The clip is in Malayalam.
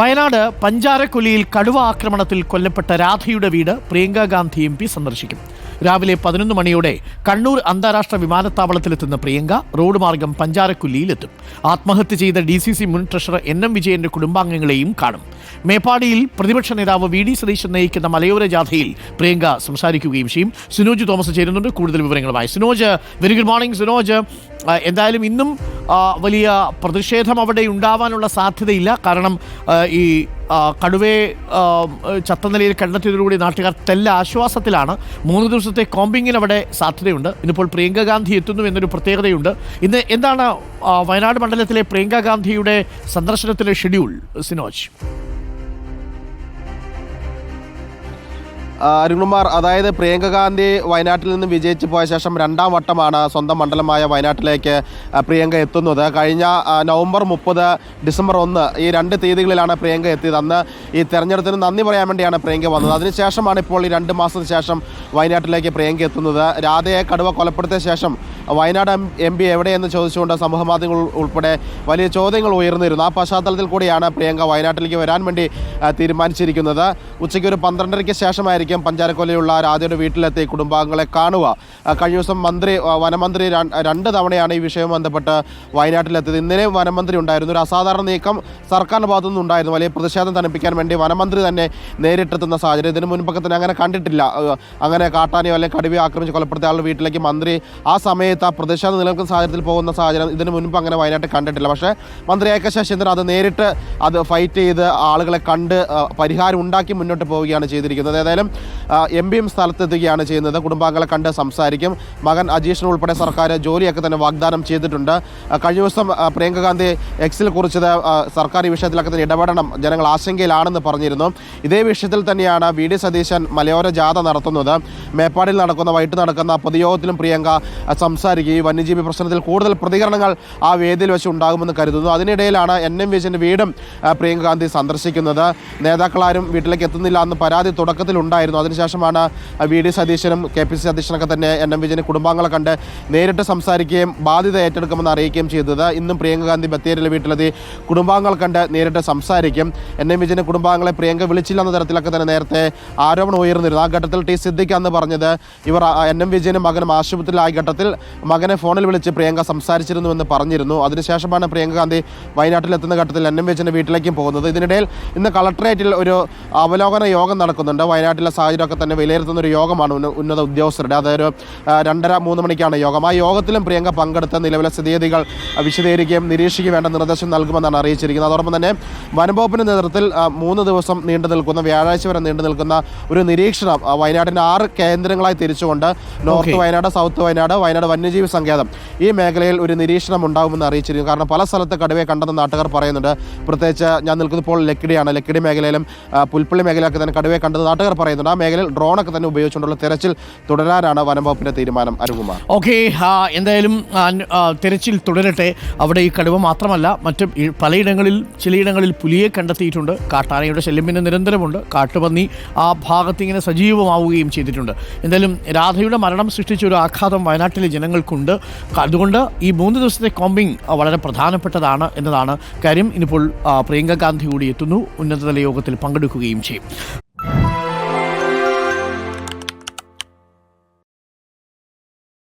വയനാട് പഞ്ചാരക്കൊലിയിൽ കടുവ ആക്രമണത്തിൽ കൊല്ലപ്പെട്ട രാധയുടെ വീട് പ്രിയങ്ക ഗാന്ധി എം പി സന്ദർശിക്കും. രാവിലെ പതിനൊന്ന് മണിയോടെ കണ്ണൂർ അന്താരാഷ്ട്ര വിമാനത്താവളത്തിലെത്തുന്ന പ്രിയങ്ക റോഡ് മാർഗം പഞ്ചാരക്കൊല്ലിയിലെത്തും. ആത്മഹത്യ ചെയ്ത ഡി സി സി മുൻ ട്രഷറർ എൻ എം വിജയന്റെ കുടുംബാംഗങ്ങളെയും കാണും. മേപ്പാടിയിൽ പ്രതിപക്ഷ നേതാവ് വി ഡി സതീശൻ നയിക്കുന്ന മലയോര ജാഥയിൽ പ്രിയങ്ക സംസാരിക്കുകയും ചെയ്യും. സുനോജ് തോമസ് ചേരുന്നുണ്ട്. കൂടുതൽ വിവരങ്ങളുമായി Sunoj. Very good morning Sunoj. എന്തായാലും ഇന്നും വലിയ പ്രതിഷേധം അവിടെ ഉണ്ടാവാനുള്ള സാധ്യതയില്ല. കാരണം ഈ കടുവേ ചത്ത നിലയിൽ കണ്ടെത്തിയതോടുകൂടി നാട്ടുകാർ തെല്ല ആശ്വാസത്തിലാണ്. മൂന്ന് ദിവസത്തെ കോമ്പിങ്ങിന് അവിടെ സാധ്യതയുണ്ട്. ഇന്നിപ്പോൾ പ്രിയങ്ക ഗാന്ധി എത്തുന്നു എന്നൊരു പ്രത്യേകതയുണ്ട്. ഇന്ന് എന്താണ് വയനാട് മണ്ഡലത്തിലെ പ്രിയങ്ക ഗാന്ധിയുടെ സന്ദർശനത്തിലെ ഷെഡ്യൂൾ സിനോജ്? അരുൺകുമാർ അതായത് പ്രിയങ്ക ഗാന്ധി വയനാട്ടിൽ നിന്ന് വിജയിച്ചു പോയ ശേഷം രണ്ടാം വട്ടമാണ് സ്വന്തം മണ്ഡലമായ വയനാട്ടിലേക്ക് പ്രിയങ്ക എത്തുന്നത്. കഴിഞ്ഞ നവംബർ മുപ്പത് ഡിസംബർ ഒന്ന് ഈ രണ്ട് തീയതികളിലാണ് പ്രിയങ്ക എത്തിയത്. അന്ന് ഈ തെരഞ്ഞെടുപ്പിന് നന്ദി പറയാൻ വേണ്ടിയാണ് പ്രിയങ്ക വന്നത്. അതിനുശേഷമാണ് ഇപ്പോൾ ഈ രണ്ട് മാസത്തിന് ശേഷം വയനാട്ടിലേക്ക് പ്രിയങ്ക എത്തുന്നത്. രാധയെ കടുവ കൊലപ്പെടുത്തിയ ശേഷം വയനാട് എം പി എവിടെയെന്ന് ചോദിച്ചുകൊണ്ട് സമൂഹ മാധ്യമങ്ങൾ ഉൾപ്പെടെ വലിയ ചോദ്യങ്ങൾ ഉയർന്നിരുന്നു. ആ പശ്ചാത്തലത്തിൽ കൂടിയാണ് പ്രിയങ്ക വയനാട്ടിലേക്ക് വരാൻ വേണ്ടി തീരുമാനിച്ചിരിക്കുന്നത്. ഉച്ചയ്ക്ക് ഒരു പന്ത്രണ്ടരയ്ക്ക് ശേഷമായിരിക്കും പഞ്ചാരക്കൊല്ലയുള്ള രാധയുടെ വീട്ടിലെത്തി കുടുംബാംഗങ്ങളെ കാണുക. കഴിഞ്ഞ ദിവസം മന്ത്രി വനമന്ത്രി രണ്ട് തവണയാണ് ഈ വിഷയവുമായി ബന്ധപ്പെട്ട് വയനാട്ടിലെത്തിയത്. ഇന്നലെ വനമന്ത്രി ഉണ്ടായിരുന്നു. ഒരു അസാധാരണ നീക്കം സർക്കാരിന്റെ ഭാഗത്തുനിന്ന് ഉണ്ടായിരുന്നു. വലിയ പ്രതിഷേധം തണുപ്പിക്കാൻ വേണ്ടി വനമന്ത്രി തന്നെ നേരിട്ടെത്തുന്ന സാഹചര്യം. ഇതിന് മുൻപൊക്കെ തന്നെ അങ്ങനെ കണ്ടിട്ടില്ല. അങ്ങനെ കാട്ടാനെയോ അല്ലെങ്കിൽ കടുവയോ ആക്രമിച്ച് കൊലപ്പെടുത്തിയ ആളുടെ വീട്ടിലേക്ക് മന്ത്രി ആ സമയത്ത് ആ പ്രതിഷേധം നിലനിൽക്കുന്ന സാഹചര്യത്തിൽ പോകുന്ന സാഹചര്യം ഇതിനു മുൻപ് അങ്ങനെ വയനാട്ടിൽ കണ്ടിട്ടില്ല. പക്ഷേ മന്ത്രി എ കെ ശശീന്ദ്രൻ അത് നേരിട്ട് അത് ഫൈറ്റ് ചെയ്ത് ആളുകളെ കണ്ട് പരിഹാരം ഉണ്ടാക്കി മുന്നോട്ട് പോവുകയാണ് ചെയ്തിരിക്കുന്നത്. ഏതായാലും എം പിയും സ്ഥലത്തെത്തുകയാണ് ചെയ്യുന്നത്. കുടുംബാംഗങ്ങളെ കണ്ട് സംസാരിക്കും. മകൻ അജീഷിന് ഉൾപ്പെടെ സർക്കാർ ജോലിയൊക്കെ തന്നെ വാഗ്ദാനം ചെയ്തിട്ടുണ്ട്. കഴിഞ്ഞ ദിവസം പ്രിയങ്ക ഗാന്ധി എക്സിൽ കുറിച്ചത് സർക്കാർ ഈ വിഷയത്തിലൊക്കെ തന്നെ ഇടപെടണം ജനങ്ങൾ ആശങ്കയിലാണെന്ന് പറഞ്ഞിരുന്നു. ഇതേ വിഷയത്തിൽ തന്നെയാണ് വി ഡി സതീശൻ മലയോര ജാഥ നടത്തുന്നത്. മേപ്പാടിൽ നടക്കുന്ന വൈകിട്ട് നടക്കുന്ന പൊതുയോഗത്തിലും പ്രിയങ്ക ആ, സംസാരിക്കും ഈ വന്യജീവി പ്രശ്നത്തിൽ കൂടുതൽ പ്രതികരണങ്ങൾ ആ വേദിയിൽ വെച്ച് ഉണ്ടാകുമെന്ന് കരുതുന്നു. അതിനിടയിലാണ് എൻ എം വിജയന്റെ വീടും പ്രിയങ്ക ഗാന്ധി സന്ദർശിക്കുന്നത്. നേതാക്കളാരും വീട്ടിലേക്ക് എത്തുന്നില്ല എന്ന് പരാതി തുടക്കത്തിലുണ്ടായിരുന്നു അതിനുശേഷമാണ് വി ഡി സതീശനും കെ പി സി അധ്യക്ഷനൊക്കെ തന്നെ എൻ എം വിജയന്റെ കുടുംബാംഗങ്ങളെ കണ്ട് നേരിട്ട് സംസാരിക്കുകയും ബാധ്യത ഏറ്റെടുക്കുമെന്ന് അറിയിക്കുകയും ചെയ്തത്. ഇന്നും പ്രിയങ്ക ഗാന്ധി ബത്തേരിയിലെ വീട്ടിലെത്തി കുടുംബാംഗങ്ങൾ കണ്ട് നേരിട്ട് സംസാരിക്കും. എൻ എം വിജയന്റെ കുടുംബാംഗങ്ങളെ പ്രിയങ്ക വിളിച്ചില്ല എന്ന തരത്തിലൊക്കെ തന്നെ നേരത്തെ ആരോപണം ഉയർന്നിരുന്നു. ആ ഘട്ടത്തിൽ ടി സിദ്ദിഖ് എന്ന് പറഞ്ഞത് ഇവർ എൻ എം വിജയനും മകനും ആശുപത്രിയിലായ ഘട്ടത്തിൽ മകനെ ഫോണിൽ വിളിച്ച് പ്രിയങ്ക സംസാരിച്ചിരുന്നുവെന്ന് പറഞ്ഞിരുന്നു. അതിനുശേഷമാണ് പ്രിയങ്ക ഗാന്ധി വയനാട്ടിലെത്തുന്ന ഘട്ടത്തിൽ എൻ എം വെച്ചിന്റെ വീട്ടിലേക്കും പോകുന്നത്. ഇതിനിടയിൽ ഇന്ന് കളക്ടറേറ്റിൽ ഒരു അവലോകന യോഗം നടക്കുന്നുണ്ട്. വയനാട്ടിലെ സാഹചര്യമൊക്കെ തന്നെ വിലയിരുത്തുന്ന ഒരു യോഗമാണ് ഉന്നത ഉദ്യോഗസ്ഥരുടെ. അതൊരു രണ്ടര മൂന്ന് മണിക്കാണ് യോഗം. ആ യോഗത്തിലും പ്രിയങ്ക പങ്കെടുത്ത് നിലവിലെ സ്ഥിതിഗതികൾ വിശദീകരിക്കുകയും നിരീക്ഷിക്കുകയും വേണ്ട നിർദ്ദേശം നൽകുമെന്നാണ് അറിയിച്ചിരിക്കുന്നത്. അതോടൊപ്പം തന്നെ വനംവകുപ്പിന്റെ നേതൃത്വത്തിൽ മൂന്ന് ദിവസം നീണ്ടു നിൽക്കുന്ന വ്യാഴാഴ്ച വരെ നീണ്ടു നിൽക്കുന്ന ഒരു നിരീക്ഷണം വയനാടിന്റെ ആറ് കേന്ദ്രങ്ങളായി തിരിച്ചുകൊണ്ട് നോർത്ത് വയനാട് സൗത്ത് വയനാട് വയനാട് വന്യജീവി സങ്കേതം ഈ മേഖലയിൽ ഒരു നിരീക്ഷണം ഉണ്ടാകുമെന്ന് അറിയിച്ചിരുന്നു കാരണം പല സ്ഥലത്ത് കടുവയെ കണ്ടെന്ന് നാട്ടുകാർ പറയുന്നുണ്ട്. പ്രത്യേകിച്ച് ഞാൻ നിൽക്കുന്നപ്പോൾ ലക്കിടിയാണ്. ലക്കിടി മേഖലയിലും പുൽപ്പള്ളി മേഖലയൊക്കെ തന്നെ കടുവയെ കണ്ടെന്ന് നാട്ടുകാർ പറയുന്നുണ്ട്. ആ മേഖലയിൽ ഡ്രോണൊക്കെ തന്നെ ഉപയോഗിച്ചുകൊണ്ടുള്ള തെരച്ചിൽ തുടരാനാണ് വനം വകുപ്പിന്റെ തീരുമാനം. അരുകുമാർ ഓക്കെ എന്തായാലും തെരച്ചിൽ തുടരട്ടെ. അവിടെ ഈ കടുവ മാത്രമല്ല മറ്റ് പലയിടങ്ങളിൽ ചിലയിടങ്ങളിൽ പുലിയെ കണ്ടെത്തിയിട്ടുണ്ട്. കാട്ടാനയുടെ ശല്യം പിന്നെ നിരന്തരമുണ്ട്. കാട്ടുപന്നി ആ ഭാഗത്ത് ഇങ്ങനെ സജീവമാവുകയും ചെയ്തിട്ടുണ്ട്. എന്തായാലും രാധയുടെ മരണം സൃഷ്ടിച്ച ഒരു ആഘാതം വയനാട്ടിലെ ജനങ്ങൾക്കുണ്ട് അതുകൊണ്ട് ഈ മൂന്ന് ദിവസത്തെ കോമ്പിംഗ് വളരെ പ്രധാനപ്പെട്ടതാണ് എന്നതാണ് കാര്യം. ഇനിയിപ്പോൾ പ്രിയങ്ക ഗാന്ധി കൂടി എത്തുന്നു. ഉന്നതതല യോഗത്തിൽ പങ്കെടുക്കുകയും ചെയ്യും.